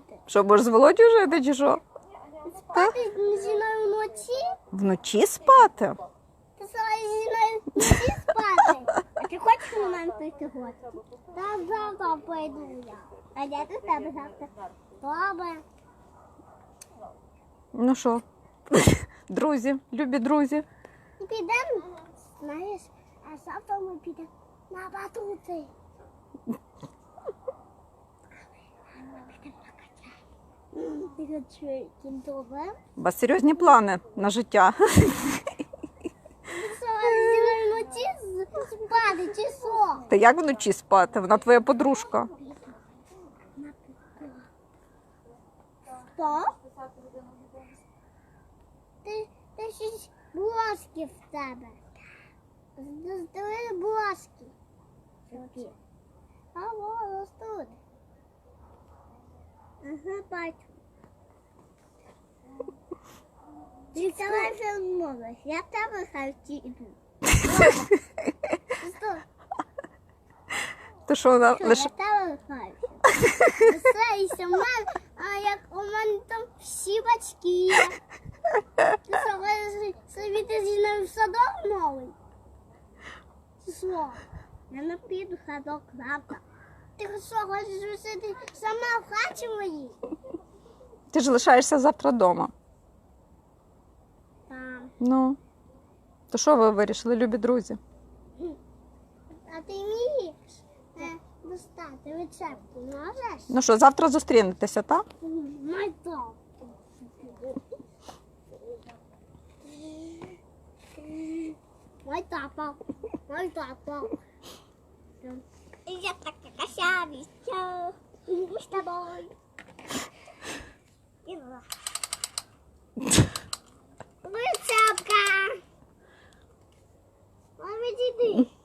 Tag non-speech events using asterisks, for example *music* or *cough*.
жити? Що, будеш з Володю жити чи що? Спати зі мною вночі? Вночі спати? Ти сказала зі мною вночі спати? А ти хочеш на мене прийти гості? Та завтра пойду я. А я до тебе завтра. Добре. Ну що, *laughs* друзі, любі друзі. Підемо, знаєш, а завтра ми підемо на батути. Ти хочеш кінтове? У вас серйозні плани на життя. Вночі спати чи що? Та як вночі спати? Вона твоя подружка. Що? Ти, ти щось блоски в тебе. Здали блоски. Такі. А ось тут. Ага, бачу. Вже мовиш. Я в тебе йду. То що вона Що, лише. я тебе сама, а як у мене там всі батьки є. Ти що, хочеш собі ти зі мною в садок новий? Що? Я не піду в садок завтра. Ти що, хочеш жити сама в хаті моїй? Ти ж лишаєшся завтра вдома. Ну. То що ви вирішили, любі друзі? А ти вмієш е, достати рецепти, можеш? Ну що, завтра зустрінетеся, так? Мой. Мой папа. Мой папа. И я так тобой. Рецепка. Мама, Daddy.